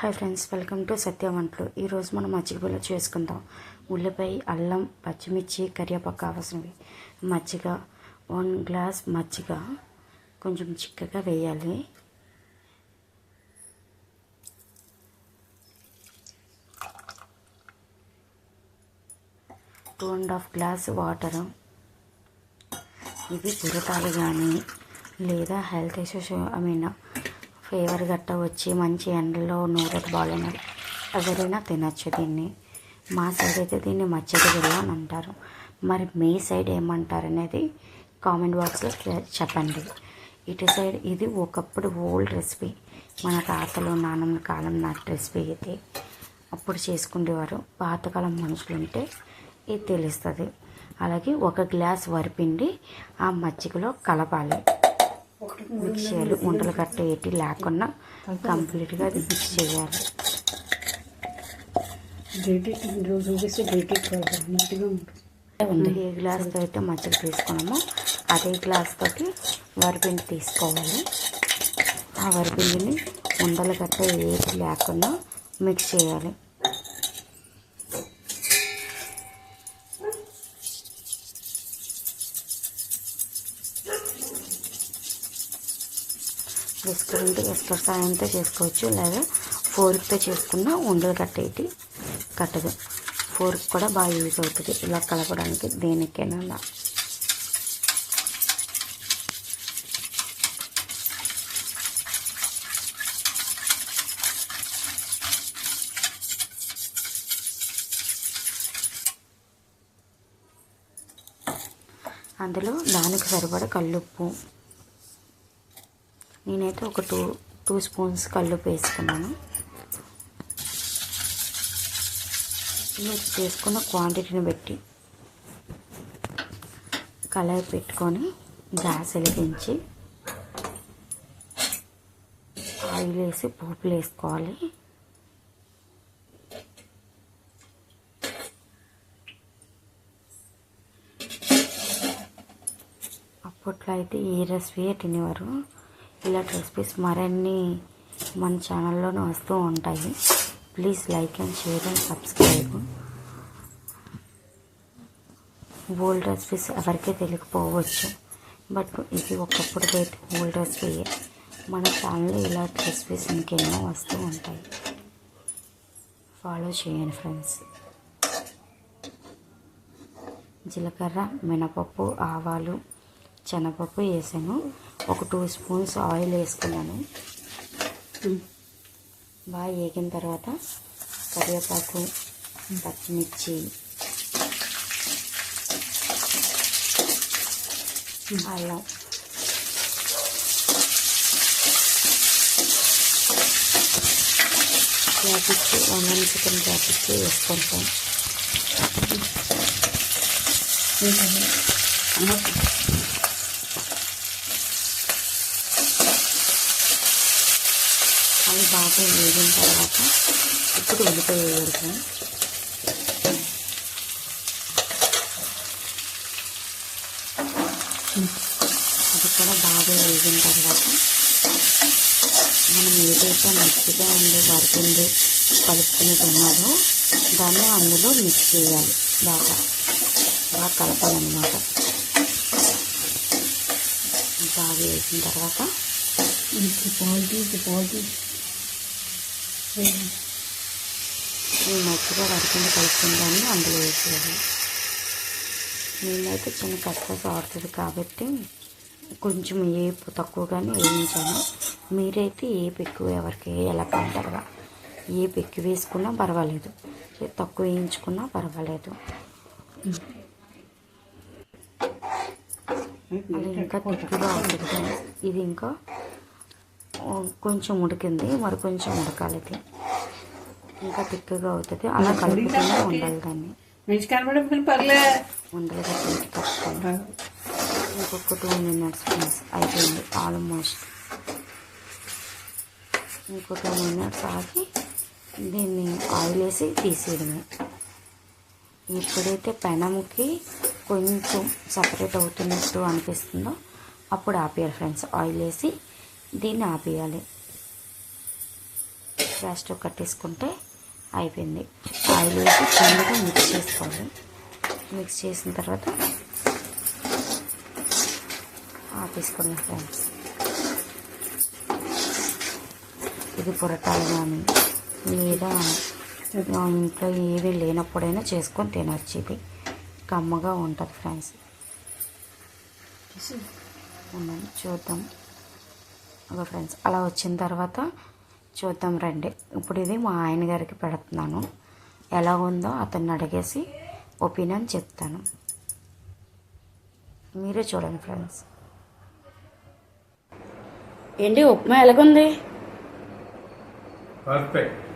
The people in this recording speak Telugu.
Hi friends welcome to Satya వంటలు ఈరోజు మనం మజ్జిగ చేసుకుందాం. ఉల్లిపాయ అల్లం పచ్చిమిర్చి కరివేపాకు కావాల్సినవి. మజ్జిగ వన్ గ్లాస్ మజ్జిగ కొంచెం చిక్కగా వేయాలి. Two and half glass water. ఇది పురటాలు కానీ లేదా health issues I mean fever గట్ట వచ్చి మంచి ఎండలో నూరటి బాగాలేని ఎవరైనా తినచ్చు దీన్ని. మా సైడ్ అయితే దీన్ని మచ్చటి బిల్ల అని అంటారు. మరి మీ సైడ్ ఏమంటారు అనేది కామెంట్ బాక్స్లో చెప్పండి. ఇటు సైడ్ ఇది ఒకప్పుడు ఓల్డ్ రెసిపీ. మన తాతలు నాన్నమ్మ కాలం నాటి రెసిపీ ఇది. అప్పుడు చేసుకునేవారు. పాతకాలం మనుషులు ఉంటే ఇది తెలుస్తుంది. అలాగే ఒక గ్లాస్ వరిపిండి ఆ మజ్జిగలో కలపాలి. మిక్స్ చేయాలి ఉండలు కట్ట ఏటి లేకుండా కంప్లీట్గా అది మిక్స్ చేయాలి. ఉంది ఏ గ్లాస్తో అయితే మజ్జిగ తీసుకున్నామో అదే గ్లాస్ తోటి వరిపిండి తీసుకోవాలి. ఆ వరిపిండిని ఉండలు గట్ట ఏటి లేకుండా మిక్స్ చేయాలి. విస్కర్ విస్కర్ సాయంతో చేసుకోవచ్చు. లేదా ఫోర్క్తో చేసుకున్న ఉండలు కట్టేటి కట్టదు. ఫోర్క్ కూడా బాగా యూజ్ అవుతుంది. ఇలా కలపడానికి దేనికైనా అలా. అందులో దానికి సరిపడ కల్లుప్పు నేనైతే ఒక టూ టూ స్పూన్స్ కల్లుపు వేసుకున్నాను. మీరు చేసుకున్న క్వాంటిటీని బట్టి కలర్ పెట్టుకొని గ్యాస్ వెలిగించి ఆయిల్ వేసి పోపులు వేసుకోవాలి. అప్పట్లో అయితే ఈ రెసిపీ తినేవారు? ఇలాంటి రెసిపీస్ మరిన్ని మన ఛానల్లోనే వస్తూ ఉంటాయి. Please like and share and subscribe. Old recipes ఎవరికీ తెలియకపోవచ్చు. బట్ ఇది ఒకప్పుడు అయితే ఓల్డ్ రెసిపీ. మన ఛానల్లో ఇలాంటి రెసిపీస్ ఇంకెన్నో వస్తూ ఉంటాయి. ఫాలో చేయండి ఫ్రెండ్స్. జీలకర్ర మినపప్పు ఆవాలు శనగపప్పు వేసాను. ఒక టూ స్పూన్స్ ఆయిల్ వేసుకున్నాను. బాగా వేగిన తర్వాత కరివేపాకు పచ్చిమిర్చి అల్లం. జాపిచ్చి వండని చికెన్ జాపిచ్చి వేసుకుంటాం. అవి బాగా వేగిన తర్వాత ఇప్పుడు ఉల్లిపాయ వేయడం అది కూడా బాగా వేగిన తర్వాత మనం ఏదైతే మజ్జిగ ఉండి వరకుండి కలుపుకునేది ఉన్నదో దాన్ని అందులో మిక్స్ చేయాలి. బాగా బాగా కలపాలన్నమాట. బాగా వేసిన తర్వాత క్వాలిటీ క్వాలిటీ ఈ మజ్జిగ వరకుండి కలుపుకున్న దాన్ని అందులో వేసేయాలి. నేనైతే చిన్న కష్టం ఆడుతుంది కాబట్టి కొంచెం ఏపు తక్కువగానే వేయించాను. మీరైతే ఏపు ఎక్కువ ఎవరికి ఎలా కంటారుగా? ఏపు ఎక్కువ వేసుకున్నా పర్వాలేదు. తక్కువ వేయించుకున్నా పర్వాలేదు. అది ఇంకా తిక్కుగా అవుతుంది కదా. ఇది ఇంకా కొంచెం ఉడికింది మరి కొంచెం ఉడకాలి ఇది ఇంకా తిక్కుగా అవుతుంది. అలా కలుపుతూనే ఉండాలి దాన్ని. ఉండలు కట్టి ఇంకొక టూ మినిట్స్ ఫ్రెండ్స్ అయిపోయింది. ఆల్మోస్ట్ ఇంకో టూ మినిట్స్ ఆగి దీన్ని ఆయిల్ వేసి తీసేయడమే. ఎప్పుడైతే పెనంకి కొంచెం సపరేట్ అవుతున్నట్టు అనిపిస్తుందో అప్పుడు ఆపేయాలి ఫ్రెండ్స్ ఆయిల్ వేసి దీన్ని ఆపేయాలి. గ్యాస్ స్టవ్ కట్టేసుకుంటే అయిపోయింది. ఆయిల్ వేసి చిన్నగా మిక్స్ చేసుకోవాలి. మిక్స్ చేసిన తర్వాత ఆపేసుకోండి ఫ్రెండ్స్. ఇది పొరటాలు కానీ లేదా మా ఇంట్లో ఏవి లేనప్పుడైనా చేసుకొని తినొచ్చు ఇది. కమ్మగా ఉంటుంది ఫ్రెండ్స్. చూద్దాం. ఒక ఫ్రెండ్స్ అలా వచ్చిన తర్వాత చూద్దాం రండి. ఇప్పుడు ఇది మా ఆయన గారికి పెడుతున్నాను. ఎలా ఉందో అతన్ని అడిగేసి ఒపీనియన్ చెప్తాను. మీరే చూడండి ఫ్రెండ్స్. ఏంటి ఉప్మా ఎలాగుంది? పర్ఫెక్ట్.